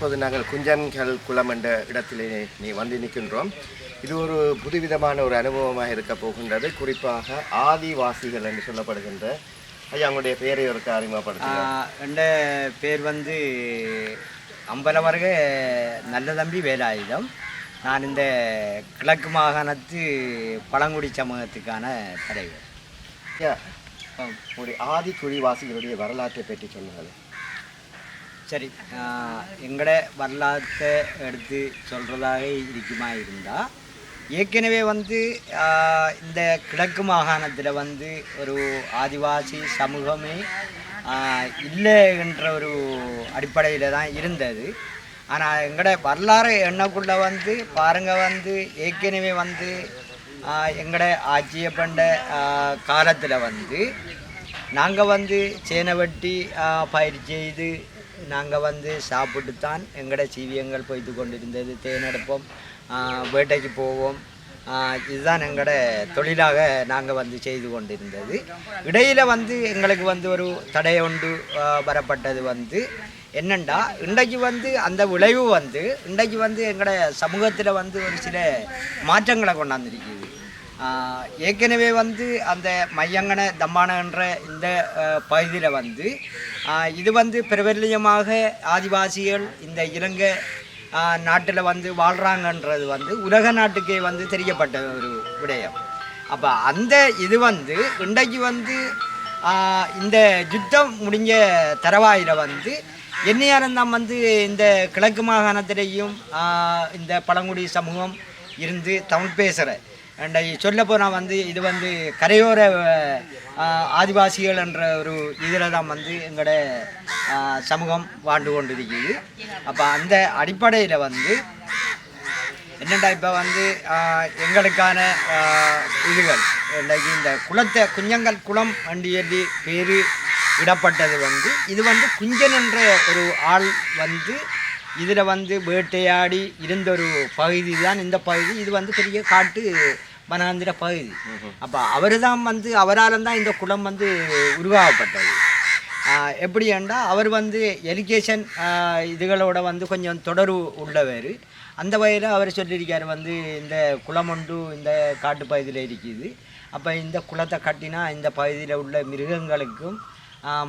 தற்போது நாங்கள் குஞ்சன்கள் குளம் என்ற இடத்திலே நீ வந்து நிற்கின்றோம். இது ஒரு புதுவிதமான ஒரு அனுபவமாக இருக்க போகின்றது. குறிப்பாக ஆதிவாசிகள் என்று சொல்லப்படுகின்ற ஐயா உங்களுடைய பெயரை ஒரு அறிமுகப்படுத்துங்க. என்ற பேர் வந்து அம்பலவர்க நல்ல தம்பி வேலாயுதம். நான் இந்த கிழக்கு மாகாணத்து பழங்குடி சமூகத்துக்கான தலைவர். உங்களுடைய ஆதி குழிவாசிகளுடைய வரலாற்றை பற்றி சொல்லுங்கள். சரி எங்களோட வரலாற்றை எடுத்து சொல்கிறதாக இருக்குமா இருந்தால் ஏற்கனவே வந்து இந்த கிழக்கு மாகாணத்தில் வந்து ஒரு ஆதிவாசி சமூகமே இல்லை என்ற ஒரு அடிப்படையில் தான் இருந்தது. ஆனால் எங்களோட வரலாறு எண்ணக்குள்ள வந்து பாருங்க வந்து ஏற்கனவே வந்து ஆஹ், எங்களோட ஆட்சியை பண்ண காலத்தில் வந்து நாங்கள் வந்து சேனை வெட்டி பயிர் செய்து நாங்கள் வந்து சாப்பிட்டு தான் எங்களோட சீவியங்கள் போய்த்து கொண்டிருந்தது. தேனெடுப்போம் வேட்டைக்கு போவோம். இதுதான் எங்களோட தொழிலாக நாங்கள் வந்து செய்து கொண்டிருந்தது. இடையில் வந்து எங்களுக்கு வந்து ஒரு தடை ஒன்று வரப்பட்டது வந்து என்னண்டா இன்றைக்கு வந்து அந்த விளைவு வந்து இன்றைக்கு வந்து எங்களோட சமூகத்தில் வந்து ஒரு சில மாற்றங்களை கொண்டாந்துருக்குது. ஏற்கனவே வந்து அந்த மையங்கன தம்மானன்ற இந்த பகுதியில் வந்து இது வந்து பிரபல்யமாக ஆதிவாசிகள் இந்த இலங்கை நாட்டில் வந்து வாழ்கிறாங்கன்றது வந்து உலக நாட்டுக்கே வந்து தெரியப்பட்ட ஒரு விடயம். அப்போ அந்த இது வந்து இன்றைக்கு வந்து இந்த யுத்தம் முடிஞ்ச தரவாயில் வந்து என்னையானந்தான் வந்து இந்த கிழக்கு மாகாணத்திலேயும் இந்த பழங்குடி சமூகம் இருந்து தமிழ் பேசுகிற அண்ட் சொல்ல போனால் வந்து இது வந்து கரையோர ஆதிவாசிகள் என்ற ஒரு இதில் தான் வந்து எங்களோட சமூகம் வாழ்ந்து கொண்டிருக்குது. அப்போ அந்த அடிப்படையில் வந்து என்னடா இப்போ வந்து எங்களுக்கான இதுகள் இன்றைக்கு இந்த குளத்தை குஞ்சங்கள் குளம் என்று பேர் இடப்பட்டது வந்து இது வந்து குஞ்சன் என்ற ஒரு ஆள் வந்து இதில் வந்து வேட்டையாடி இருந்த ஒரு பகுதி தான். இந்த பகுதி இது வந்து பெரிய காட்டு வனாந்திர பகுதி. அப்போ அவர் தான் வந்து அவரால் தான் இந்த குளம் வந்து உருவாக்கப்பட்டது. ஆஹ் எப்படி என்றால் அவர் வந்து எஜுகேஷன் இதுகளோட வந்து கொஞ்சம் தொடர்பு உள்ளவர். அந்த வகையில் அவர் சொல்லியிருக்காரு வந்து இந்த குளம் ஒன்று இந்த காட்டு பகுதியில் இருக்குது. அப்போ இந்த குளத்தை கட்டினா இந்த பகுதியில் உள்ள மிருகங்களுக்கும்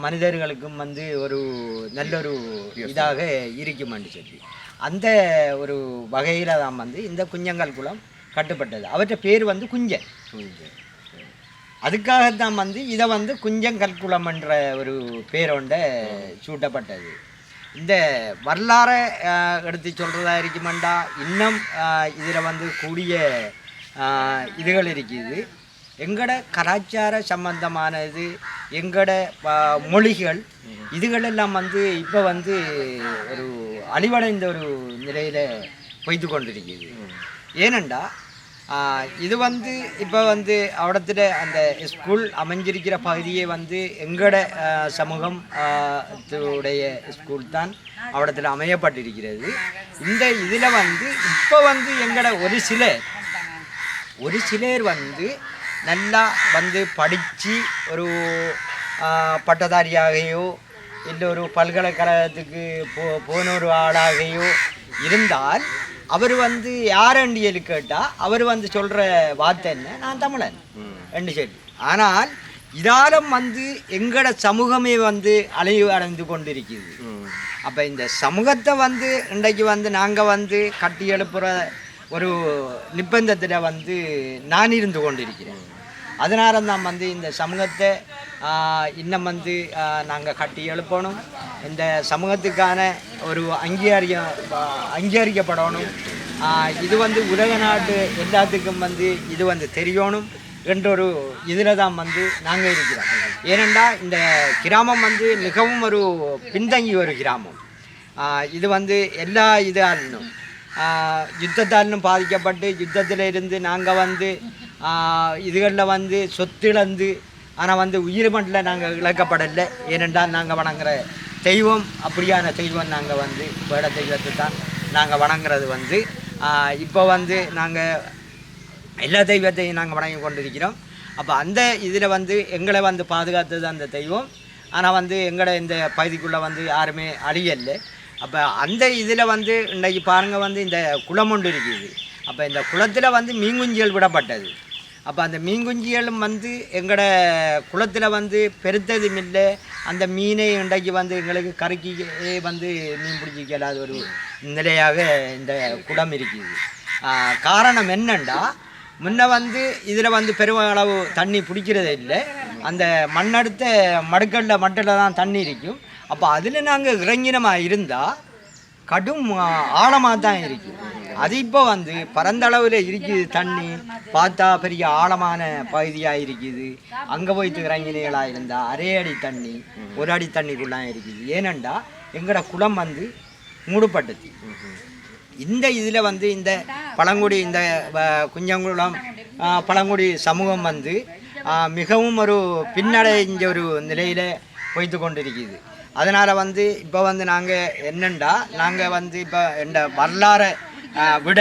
மனிதர்களுக்கும் வந்து ஒரு நல்ல ஒரு இதாக இருக்குமென்று சொல்லி. அந்த ஒரு வகையில் தான் வந்து இந்த குஞ்சங்கள் குளம் கட்டுப்பட்டது. அவற்றை பேர் வந்து குஞ்சன். அதுக்காகத்தான் வந்து இதை வந்து குஞ்சங்கற்குளம் என்ற ஒரு பேரோண்ட சூட்டப்பட்டது. இந்த வரலாறை எடுத்து சொல்கிறதா இருக்குமெண்டா இன்னும் இதில் வந்து கூடிய இதுகள் இருக்குது. எங்களோட கலாச்சார சம்பந்தமானது எங்களோட மொழிகள் இதுகளெல்லாம் வந்து இப்போ வந்து ஒரு அழிவடைந்த ஒரு நிலையில் பொய்த்து கொண்டிருக்குது. ஏனண்டா இது வந்து இப்போ வந்து அவடத்துல அந்த ஸ்கூல் அமைஞ்சிருக்கிற பகுதியே வந்து எங்களோட சமூகம் உடைய ஸ்கூல் தான் அவடத்தில் அமையப்பட்டிருக்கிறது. இந்த இதில் வந்து இப்போ வந்து எங்களோட ஒரு சிலர் ஒரு சிலர் வந்து நல்லா வந்து படித்து ஒரு பட்டதாரியாகையோ இல்லை ஒரு பல்கலைக்கழகத்துக்கு போ போன ஒரு ஆளாகையோ இருந்தால் அவர் வந்து யாரண்டியல் கேட்டால் அவர் வந்து சொல்கிற வார்த்தை என்ன? நான் தமிழன். என்று சொல்லி ஆனால் இதாலும் வந்து எங்களோட சமூகமே வந்து அழிவு அடைந்து கொண்டிருக்கிறது. அப்போ இந்த சமூகத்தை வந்து இன்றைக்கு வந்து நாங்கள் வந்து கட்டி எழுப்புற ஒரு நிர்பந்தத்தில் வந்து நான் இருந்து கொண்டிருக்கிறேன். அதனால தான் வந்து இந்த சமூகத்தை இன்னும் வந்து நாங்கள் கட்டி எழுப்பணும். இந்த சமூகத்துக்கான ஒரு அங்கீகாரியம் அங்கீகரிக்கப்படணும். இது வந்து உலக நாட்டு எல்லாத்துக்கும் வந்து இது வந்து தெரியணும் என்ற ஒரு இதில் தான் வந்து நாங்கள் இருக்கிறோம். ஏனென்றால் இந்த கிராமம் வந்து மிகவும் ஒரு பின்தங்கி ஒரு கிராமம். இது வந்து எல்லா இதாலும் யுத்தத்தாலும் பாதிக்கப்பட்டு யுத்தத்தில் இருந்து நாங்கள் வந்து இதுகளில் வந்து சொத்திழந்து ஆனால் வந்து உயிர் மண்டில் நாங்கள் இழக்கப்படலை. ஏனென்றால் நாங்கள் வணங்குற தெய்வம் அப்படியான தெய்வம் நாங்கள் வந்து வேட தெய்வத்தை தான் நாங்கள் வணங்குறது வந்து. இப்போ வந்து நாங்கள் எல்லா தெய்வத்தையும் நாங்கள் வணங்கி கொண்டிருக்கிறோம். அப்போ அந்த இதில் வந்து எங்களை வந்து பாதுகாத்தது அந்த தெய்வம். ஆனால் வந்து எங்களை இந்த பகுதிக்குள்ளே வந்து யாருமே அழியலை. அப்போ அந்த இதில் வந்து இன்றைக்கி பாருங்கள் வந்து இந்த குளம் ஒன்று இருக்குது. அப்போ இந்த குளத்தில் வந்து மீன்குஞ்சிகள் விடப்பட்டது. அப்போ அந்த மீன்குஞ்சிகளும் வந்து எங்களோட குளத்தில் வந்து பெருத்ததும் இல்லை. அந்த மீனை இன்றைக்கு வந்து எங்களுக்கு கருக்கி வந்து மீன் பிடிச்சிக்கலாத ஒரு நிலையாக இந்த குளம் இருக்குது. காரணம் என்னண்டா? முன்ன வந்து இதில் வந்து பெருமளவு தண்ணி பிடிக்கிறதே இல்லை. அந்த மண்ணெடுத்த மடுக்கல்ல மட்டில் தான் தண்ணி இருக்கும். அப்போ அதில் நாங்கள் இறங்கினமாக இருந்தால் கடும் ஆழமாக தான் இருக்கும் அது இப்போ வந்து பரந்தளவில் இருக்குது. தண்ணி பார்த்தா பெரிய ஆழமான பகுதியாக இருக்குது. அங்கே போய் இறங்கினீங்களாக இருந்தால் அரை அடி தண்ணி ஒரு அடி தண்ணிக்குள்ளாக இருக்குது. ஏனண்டா எங்களோட குளம் வந்து மூடப்பட்டது இந்த இதில் வந்து இந்த பழங்குடி இந்த குஞ்சங்குளம் பழங்குடி சமூகம் வந்து மிகவும் ஒரு பின்னடைஞ்ச ஒரு நிலையில் போய்த்து கொண்டிருக்குது. அதனால் வந்து இப்போ வந்து நாங்கள் என்னண்டா நாங்கள் வந்து இப்போ எந்த வரலாறு விட.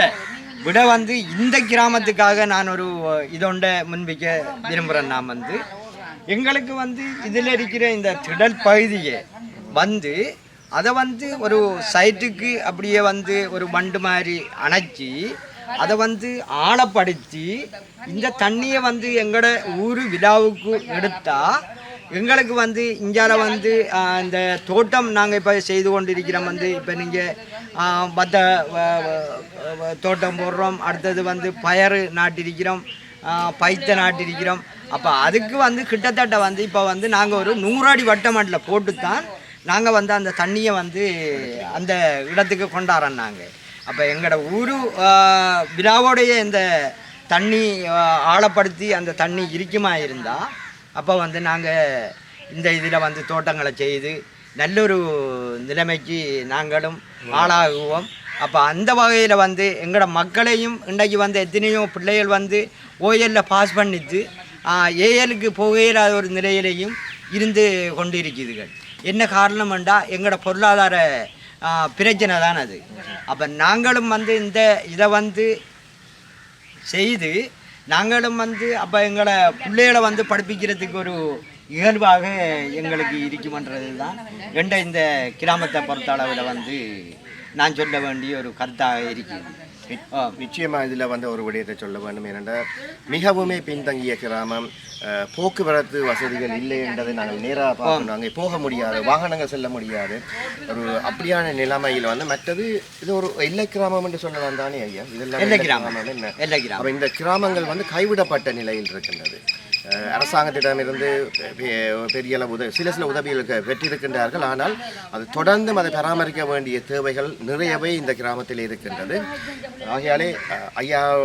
விட வந்து இந்த கிராமத்துக்காக நான் ஒரு இதொண்ட முன்வைக்க விரும்புகிறேன் நான் வந்து. எங்களுக்கு வந்து இதில் இருக்கிற இந்த திடல் பகுதியை வந்து அதை வந்து ஒரு சைட்டுக்கு அப்படியே வந்து ஒரு மண்டு மாதிரி அணைச்சி அதை வந்து ஆழப்படுத்தி இந்த தண்ணியை வந்து எங்களோட ஊர் விழாவுக்கு எடுத்தால் எங்களுக்கு வந்து இந்தியால வந்து இந்த தோட்டம் நாங்கள் இப்போ செய்து கொண்டிருக்கிறோம் வந்து இப்போ நீங்கள் பத்த தோட்டம் போடுறோம். அடுத்தது வந்து பயறு நாட்டிருக்கிறோம். ஆஹ், பைத்த நாட்டிருக்கிறோம். அப்போ அதுக்கு வந்து கிட்டத்தட்ட வந்து இப்போ வந்து நாங்கள் ஒரு நூறடி வட்டமட்டில் போட்டு தான் நாங்கள் வந்து அந்த தண்ணியை வந்து அந்த இடத்துக்கு கொண்டாடுறோம் நாங்கள் அப்போ எங்களோட ஊர் விழாவோடைய இந்த தண்ணி ஆழப்படுத்தி அந்த தண்ணி இருக்குமா இருந்தால் அப்போ வந்து நாங்கள் இந்த இதில் வந்து தோட்டங்களை செய்து நல்ல ஒரு நிலைமைக்கு நாங்களும் ஆளாகுவோம். அப்போ அந்த வகையில் வந்து எங்களோட மக்களையும் இன்றைக்கு வந்து எத்தனையோ பிள்ளைகள் வந்து ஓஎல்ல பாஸ் பண்ணிட்டு ஏஎலுக்கு போகையிலாத ஒரு நிலையிலையும் இருந்து கொண்டு இருக்குதுகள் என்ன காரணம்ண்டா எங்களோட பொருளாதார பிரச்சனை தான் அது. அப்போ நாங்களும் வந்து இந்த இதை வந்து செய்து நாங்களும் வந்து அப்போ எங்களை பிள்ளைகளை வந்து படிப்பிக்கிறதுக்கு ஒரு இயல்பாக எங்களுக்கு இருக்குமன்றது தான் என்ற இந்த கிராமத்தை பொறுத்த அளவில் வந்து நான் சொல்ல வேண்டிய ஒரு கருத்தாக இருக்குது ஆ, நிச்சயமா இதுல வந்து ஒரு விடயத்தை சொல்ல வேண்டும். ஏனென்றால் மிகவுமே பின்தங்கிய கிராமம் அஹ், போக்குவரத்து வசதிகள் இல்லை என்றதை நாங்கள் நேராக பார்க்கணும். அங்கே போக முடியாது வாகனங்கள் செல்ல முடியாது. ஒரு அப்படியான நிலைமையில் வந்து மற்றது இது ஒரு எல்லை கிராமம் என்று சொல்லலாம் தானே ஐயா? இதெல்லாம் எல்லை கிராமம். என்ன எல்லை கிராமம். இந்த கிராமங்கள் வந்து கைவிடப்பட்ட நிலையில் இருக்கின்றது. அரசாங்கத்திடமிருந்து பெரிய அளவு உதவி சில சில உதவிகள் க- பெற்றிருக்கின்றார்கள். ஆனால் அது தொடர்ந்தும் அதை பராமரிக்க வேண்டிய தேவைகள் நிறையவே இந்த கிராமத்தில் இருக்கின்றது. ஆகையாலே ஐயா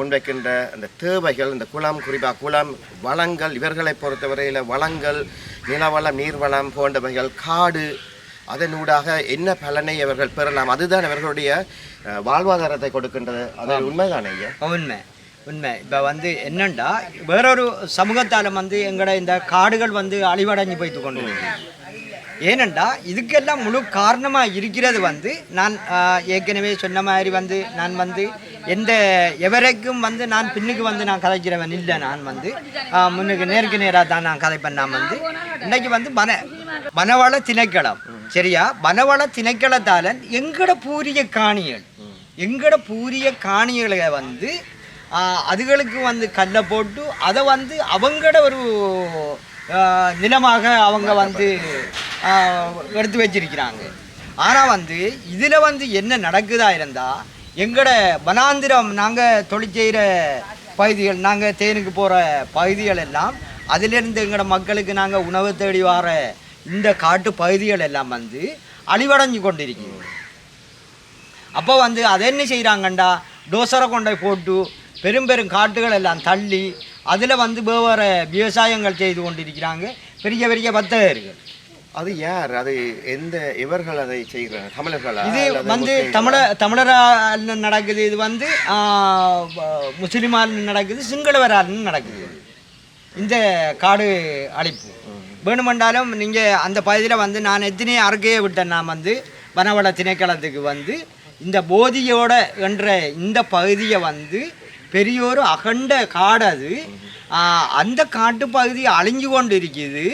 முன்வைக்கின்ற அந்த தேவைகள் இந்த குளம் குறிப்பாக குளம் வளங்கள் இவர்களை பொறுத்தவரையில் வளங்கள் நிலவளம் நீர்வளம் போன்றவைகள் காடு அதனூடாக என்ன பலனை அவர்கள் பெறலாம்? அதுதான் அவர்களுடைய வாழ்வாதாரத்தை கொடுக்கின்றது. அது உண்மைதானே ஐயா? உண்மை. உண்மை. இப்போ வந்து என்னண்டா வேறொரு சமூகத்தால் வந்து எங்களோட இந்த காடுகள் வந்து அழிவடைஞ்சு போய்த்து கொண்டு இருக்கு. ஏனெண்டா இதுக்கெல்லாம் முழு காரணமாக இருக்கிறது வந்து நான் ஏற்கனவே சொன்ன மாதிரி வந்து நான் வந்து எந்த எவரைக்கும் வந்து நான் பின்னுக்கு வந்து நான் கதைக்கிறவன் இல்லை. நான் வந்து முன்னுக்கு நேருக்கு நேராக தான் நான் கதைப்பேன். நான் வந்து இன்னைக்கு வந்து வன வனவள திணைக்களம். சரியா? வனவள திணைக்களத்தால் எங்கட பூரிய காணிகள் எங்கட பூரிய காணிகளை வந்து அதுகளுக்கு வந்து கல்லை போட்டு அதை வந்து அவங்களோட ஒரு நிலமாக அவங்க வந்து எடுத்து வச்சிருக்கிறாங்க. ஆனால் வந்து இதில் வந்து என்ன நடக்குதா இருந்தால் எங்களோட வனாந்திரம் நாங்கள் தொழில் செய்கிற பகுதிகள் நாங்கள் தேனுக்கு போகிற பகுதிகள் எல்லாம் அதிலிருந்து எங்களோட மக்களுக்கு நாங்கள் உணவு தேடி வர இந்த காட்டு பகுதிகள் எல்லாம் வந்து அழிவடைஞ்சு கொண்டிருக்கீங்க அப்போ வந்து அதை என்ன செய்கிறாங்கண்டா டோசரை கொண்டை போட்டு பெரும் பெரும் காட்டுகள் எல்லாம் தள்ளி அதில் வந்து வேறு விவசாயங்கள் செய்து கொண்டிருக்கிறாங்க. பெரிய பெரிய வர்த்தகர்கள் அது யார்? அது எந்த இவர்கள் அதை செய்கிறாங்க தமிழர்களா? இது வந்து? தமிழ தமிழரால் நடக்குது. இது வந்து முஸ்லிமால் நடக்குது சிங்களவரால் நடக்குது. இந்த காடு அழிப்பு. வேணுமென்றாலும் நீங்கள் அந்த பகுதியில் வந்து நான் எத்தனை அறுக்கையை விட்டேன் நான் வந்து வனவள திணைக்களத்துக்கு வந்து இந்த போதியோட என்ற இந்த பகுதியை வந்து பெரிய ஒரு அகண்ட காடு அது. அந்த காட்டு பகுதி அழிஞ்சு கொண்டு இருக்குது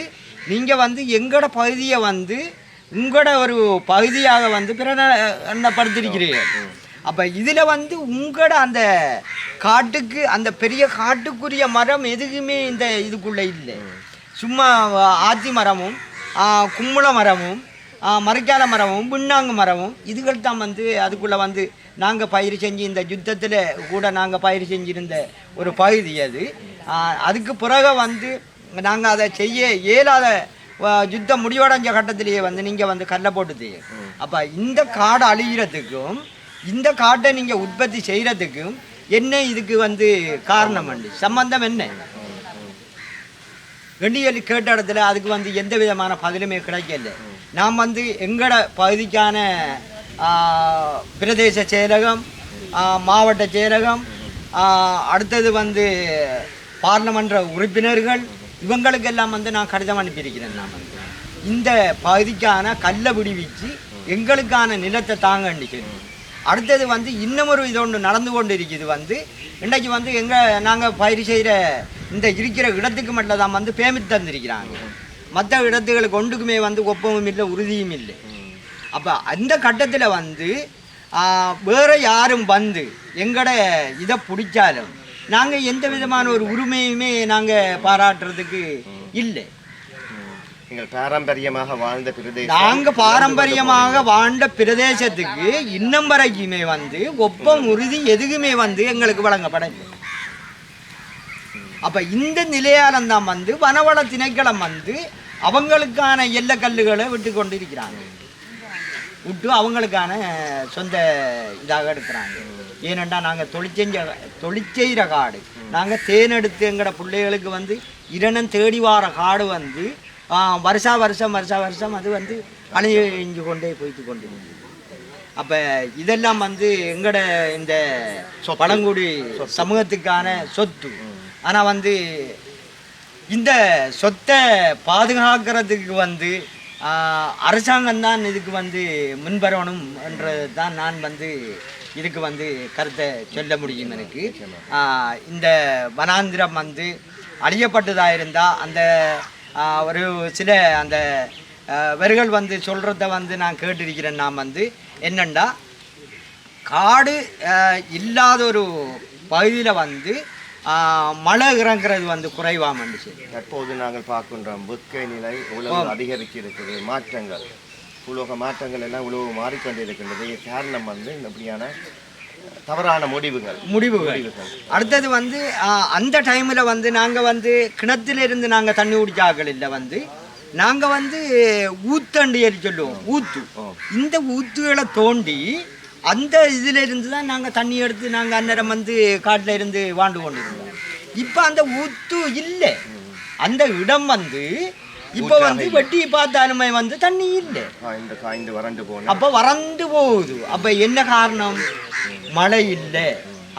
நீங்கள் வந்து எங்களோட பகுதியை வந்து உங்களோட ஒரு பகுதியாக வந்து பிரகடனப்படுத்திருக்கிறீர்கள் அப்போ இதில் வந்து உங்களோட அந்த காட்டுக்கு அந்த பெரிய காட்டுக்குரிய மரம் எதுக்குமே இந்த இதுக்குள்ளே இல்லை. சும்மா ஆத்தி மரமும் கும்பள மரமும் ஆ, மரக்கால மரமும் பின்னாங்கு மரமும் இதுகள் தான் வந்து அதுக்குள்ளே வந்து நாங்கள் பயிர் செஞ்சு இந்த யுத்தத்தில் கூட நாங்கள் பயிர் செஞ்சிருந்த ஒரு பகுதி அது. அதுக்கு பிறகு வந்து நாங்கள் அதை செய்ய இயலாத யுத்தம் முடிவடைஞ்ச கட்டத்திலேயே வந்து நீங்கள் வந்து கல்லை போட்டுது. அப்போ இந்த காடை அழிகிறதுக்கும் இந்த காட்டை நீங்கள் உற்பத்தி செய்கிறதுக்கும் என்ன இதுக்கு வந்து காரணம் அண்டு சம்பந்தம் என்ன? வெள்ளியல் கேட்ட இடத்துல அதுக்கு வந்து எந்த விதமான பதிலுமே கிடைக்கல. நாம் வந்து எங்களோட பகுதிக்கான பிரதேச செயலகம் மாவட்ட செயலகம் அடுத்தது வந்து பார்லமன்ற உறுப்பினர்கள் இவங்களுக்கெல்லாம் வந்து நான் கடிதம் அனுப்பியிருக்கிறேன் நான் வந்து. இந்த பகுதிக்கான கல்லை விடுவிச்சு எங்களுக்கான நிலத்தை தாங்க சொல்லி அடுத்தது வந்து இன்னமொரு ஒரு இது ஒன்று நடந்து கொண்டு இருக்குது வந்து இன்றைக்கு வந்து எங்கள் நாங்கள் பயிர் செய்கிற இந்த இருக்கிற இடத்துக்கு மட்டும் தான் வந்து பேமித் தந்திருக்கிறாங்க. மற்ற இடத்துகளுக்கு ஒன்றுக்குமே வந்து ஒப்பமும் இல்லை உறுதியும் இல்லை. அப்போ அந்த கட்டத்தில் வந்து வேற யாரும் வந்து எங்களோட இதை பிடிச்சாலும் நாங்கள் எந்த விதமான ஒரு உரிமையுமே நாங்கள் பாராட்டுறதுக்கு இல்லை. நீங்கள் பாரம்பரியமாக வாழ்ந்த பிரதேசம் நாங்க பாரம்பரியமாக வாழ்ந்த பிரதேசத்துக்கு இன்னும் வரைக்குமே வந்து ஒப்பம் உறுதி எதுக்குமே வந்து எங்களுக்கு வழங்கப்படவில்லை. அப்ப இந்த நிலையாலம் தான் வந்து வனவள திணைக்களம் வந்து அவங்களுக்கான எல்லை கல்லுகளை விட்டு கொண்டு இருக்கிறாங்க விட்டு அவங்களுக்கான சொந்த இதாக எடுக்கிறாங்க. ஏனெண்டா நாங்கள் தொழிற்செஞ்ச தொழிற்செய்கிற காடு. நாங்கள் தேனெடுத்து எங்களோட பிள்ளைகளுக்கு வந்து இரணம் தேடி வார காடு வந்து வருஷா வருஷம் வருஷா வருஷம் அது வந்து அழிஞ்சு கொண்டே போய்த்து கொண்டு அப்போ இதெல்லாம் வந்து எங்களோட இந்த பழங்குடி சமூகத்துக்கான சொத்து. ஆனால் வந்து இந்த சொத்தை பாதுகாக்கிறதுக்கு வந்து அரசாங்கம் தான் இதுக்கு வந்து முன்வரணும் என்றது தான் நான் வந்து இதுக்கு வந்து கருத்தை சொல்ல முடியும் எனக்கு. இந்த வனாந்திரம் வந்து அழியப்பட்டதாக இருந்தால் அந்த ஒரு சில அந்த வர்கள் வந்து சொல்கிறத வந்து நான் கேட்டிருக்கிறேன் நான் வந்து. என்னண்டா காடு இல்லாத ஒரு பகுதியில் வந்து மழை இறங்குறது வந்து குறைவாமண்டு சரி தற்போது நாங்கள் பார்க்கின்றோம் வெட்கை நிலை உலகம் அதிகரித்து இருக்குது மாற்றங்கள். உலக மாற்றங்கள் எல்லாம் உலகம் மாறிக்கொண்டிருக்கின்றது. காரணம் வந்து இப்படியான தவறான முடிவுகள். முடிவுகள். அடுத்தது வந்து அந்த டைமில் வந்து நாங்கள் வந்து கிணத்திலிருந்து நாங்கள் தண்ணி குடிச்சாக்கள் இல்லை வந்து. நாங்கள் வந்து ஊத்தண்டி சொல்லுவோம். ஊத்து. இந்த ஊத்துகளை தோண்டி அந்த இதில் இருந்து தான் நாங்கள் தண்ணி எடுத்து நாங்கள் அந்நேரம் வந்து காட்டில் இருந்து வாழ்ந்து கொண்டிருந்தோம். இப்போ அந்த ஊத்து இல்லை. அந்த இடம் வந்து இப்போ வந்து வெட்டி பார்த்தாலுமே வந்து தண்ணி இல்லை. அப்போ வறண்டு போகுது. அப்போ என்ன காரணம்? மழை இல்லை.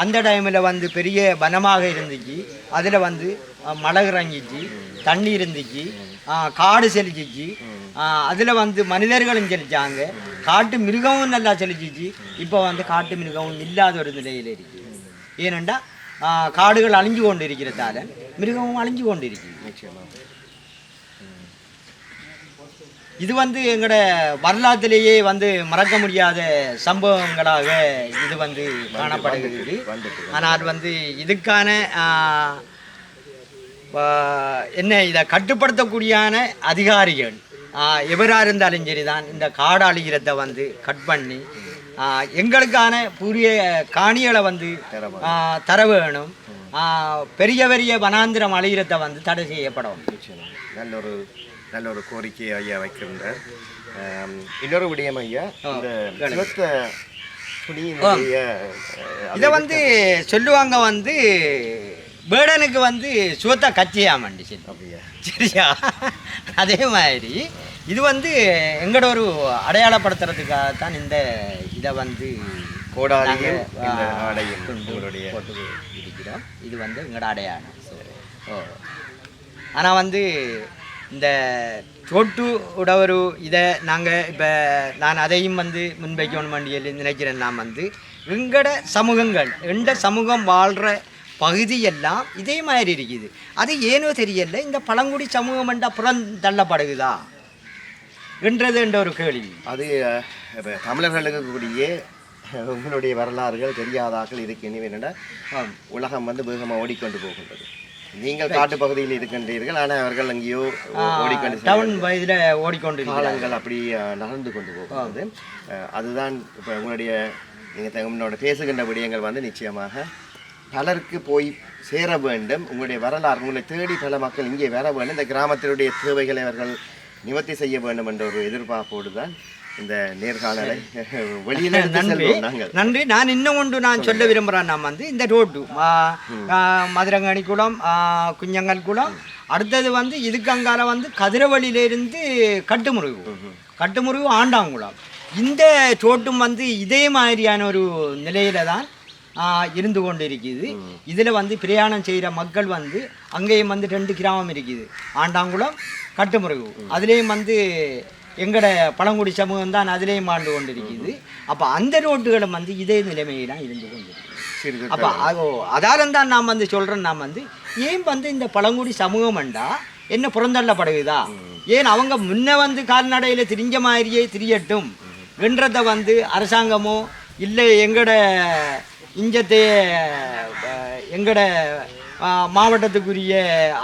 அந்த டைமில் வந்து பெரிய வனமாக இருந்துச்சு. அதில் வந்து மழை இறங்கிச்சு. தண்ணி இருந்துச்சு. காடு செழிச்சிச்சு. அதில் வந்து மனிதர்களும் செழிச்சாங்க காட்டு மிருகமும் நல்லா செழிச்சிச்சு இப்போ வந்து காட்டு மிருகமும் இல்லாத ஒரு நிலையில் இருக்குது ஏனெண்டா காடுகள் அழிஞ்சு கொண்டு இருக்கிறதால மிருகமும் அழிஞ்சு கொண்டு இருக்குது இது வந்து எங்களோட வரலாற்றிலேயே வந்து மறக்க முடியாத சம்பவங்களாக இது வந்து காணப்படுகிறது. ஆனால் வந்து இதுக்கான என்ன இதை கட்டுப்படுத்தக்கூடியான அதிகாரிகள் எவராக இருந்தாலும் சரிதான். இந்த காடு அழிகிறத வந்து கட் பண்ணி எங்களுக்கான புதிய காணிகளை வந்து தர வேணும். பெரிய பெரிய வனாந்திரம் அழிகிறத வந்து தடை செய்யப்படும். நல்ல ஒரு நல்ல ஒரு கோரிக்கையை ஐயா வைக்கின்றார். இன்னொரு விடயம் ஐயா இந்த இதை வந்து சொல்லுவாங்க வந்து பேடனுக்கு வந்து சுவத்தா கச்சியாமண்டி சரி அப்படியா சரியா? அதே மாதிரி இது வந்து எங்களோட ஒரு அடையாளப்படுத்துறதுக்காக தான் இந்த இதை வந்து போட்டு இருக்கிறோம். இது வந்து எங்களோட அடையாளம். ஓ. ஆனால் வந்து இந்த சோட்டு உட ஒரு இதை நாங்கள் இப்போ நான் அதையும் வந்து முன்வைக்கணும் வேண்டிய நினைக்கிறேன். நான் வந்து எங்களோட சமூகங்கள் எந்த சமூகம் வாழ்கிற பகுதியெல்லாம் இதே மாதிரி இருக்குது. அது ஏனோ தெரியல இந்த பழங்குடி சமூகம் என்றால் புறம் தள்ளப்படுகுதா? என்றது என்ற ஒரு கேள்வி. அது தமிழர்களுக்கு கூடிய உங்களுடைய வரலாறுகள் தெரியாதாக்கள் இருக்கு. என்னென்னா. உலகம் வந்து வேகமாக ஓடிக்கொண்டு போகின்றது. நீங்கள் காட்டு பகுதியில் இருக்கின்றீர்கள் ஆனால் அவர்கள் அங்கேயோ ஓடிக்கொண்டு டவுன் வயதில் ஓடிக்கொண்டு காலங்கள் அப்படி நகர்ந்து கொண்டு போகிறது அஹ், அதுதான் இப்போ உங்களுடைய நீங்கள் உங்களோட பேசுகின்ற விடயங்கள் வந்து நிச்சயமாக பலருக்கு போய் சேர வேண்டும். உங்களுடைய வரலாறு உங்களை தேடி பல மக்கள் இங்கே வர வேண்டும். இந்த கிராமத்தினுடைய தேவைகளை அவர்கள் நிவர்த்தி செய்ய வேண்டும் என்ற ஒரு எதிர்பார்ப்போடு தான் இந்த நேர்காணலை வெளியில நன்றி. நன்றி. நான் இன்னும் ஒன்று நான் சொல்ல விரும்புகிறேன் நான் வந்து இந்த ரோட்டு மதுரங்கனி குளம் குஞ்சங்கல் குளம். அடுத்தது வந்து இதுக்கு அங்கால வந்து கதிரவழியிலிருந்து கட்டுமுருகு கட்டுமுருகு ஆண்டாங்குளம். இந்த ரோட்டும் வந்து இதே மாதிரியான ஒரு நிலையில தான் இருந்து கொண்டு இருக்குது இதில் வந்து பிரயாணம் செய்கிற மக்கள் வந்து அங்கேயும் வந்து ரெண்டு கிராமம் இருக்குது. ஆண்டாங்குளம் கட்டுமுருகு. அதுலேயும் வந்து எங்கட பழங்குடி சமூகம் தான் அதிலேயும் ஆண்டு கொண்டு இருக்குது அப்போ அந்த ரோட்டுகளும் வந்து இதே நிலைமையில இருந்து கொண்டு இருக்குது அப்போ அதோ அதால தான் நான் வந்து சொல்கிறேன் நான் வந்து ஏன் வந்து இந்த பழங்குடி சமூகம்ண்டா என்ன புறந்தள்ளப்படுகுதா? ஏன் அவங்க முன்ன வந்து கால்நடையில் திரிஞ்ச மாதிரியே திரியட்டும்? என்றதை வந்து அரசாங்கமோ இல்லை எங்கட அஹ், எங்கட மாவட்டத்துக்குரிய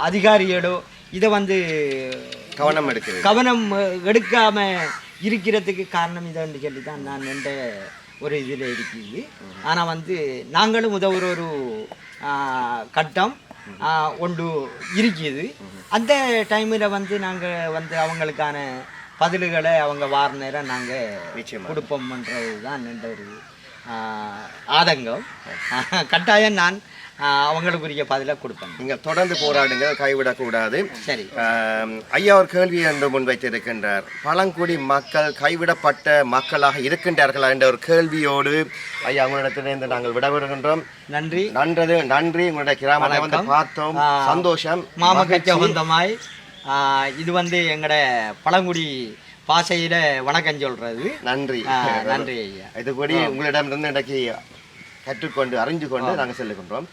அதிகாரிகளோ இதை வந்து கவனம் எடுக்கிறது. கவனம் எடுக்காம இருக்கிறதுக்கு காரணம் இதுன்னு சொல்லி தான் நான் என்ற ஒரு இதில் இருக்குது ஆனால் வந்து நாங்களும் உதவுற ஒரு கட்டம் ஒன்று இருக்குது அந்த டைமில் வந்து நாங்கள் வந்து அவங்களுக்கான பதில்களை அவங்க வார நேரம் நாங்கள் கொடுப்போம்ன்றது தான் என்ற ஒரு ஆதங்கம். கட்டாயம் நான் அவங்களுக்குரிய பதிலை கொடுப்பேன். நீங்கள் தொடர்ந்து போராடுங்க கைவிடக்கூடாது. சரி. ஐயா ஒரு கேள்வி என்று முன்வைத்திருக்கின்றார். பழங்குடி மக்கள் கைவிடப்பட்ட மக்களாக இருக்கின்றார்களா என்ற ஒரு கேள்வியோடு ஐயா உங்களிடத்திலிருந்து நாங்கள் விடவிடுகின்றோம் நன்றி. நன்றது நன்றி. உங்களுடைய கிராமத்தை வந்து. பார்த்தோம். சந்தோஷம். மாமக்கச்ச சொந்தமாய் இது வந்து எங்கட பழங்குடி பாஷையில வணக்கம் சொல்றது. நன்றி. நன்றி ஐயா. இதுபடி உங்களிடமிருந்து இன்றைக்கு கற்றுக்கொண்டு அறிஞ்சு கொண்டு நாங்கள் செல்லுகின்றோம்.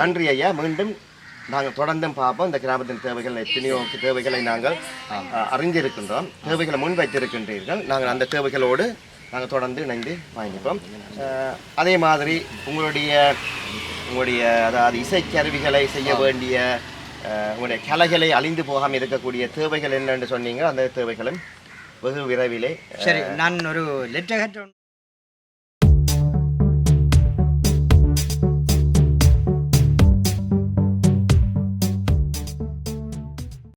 நன்றி. ஐயா. மீண்டும் நாங்கள் தொடர்ந்தும் பார்ப்போம். இந்த கிராமத்தின் தேவைகள் எத்தனையோ தேவைகளை நாங்கள் ஆ, அறிந்திருக்கின்றோம். தேவைகளை முன் வைத்திருக்கின்றீர்கள் நாங்கள் அந்த தேவைகளோடு நாங்கள் தொடர்ந்து இணைந்து ஆ, அதே மாதிரி உங்களுடைய உங்களுடைய அதாவது இசைக்கருவிகளை செய்ய வேண்டிய உங்களுடைய கலைகளை அழிந்து போகாமல் இருக்கக்கூடிய தேவைகள் என்னென்று சொன்னீங்க அந்த தேவைகளும் வெகு விரைவிலே சரி நான் ஒரு லெட்டர்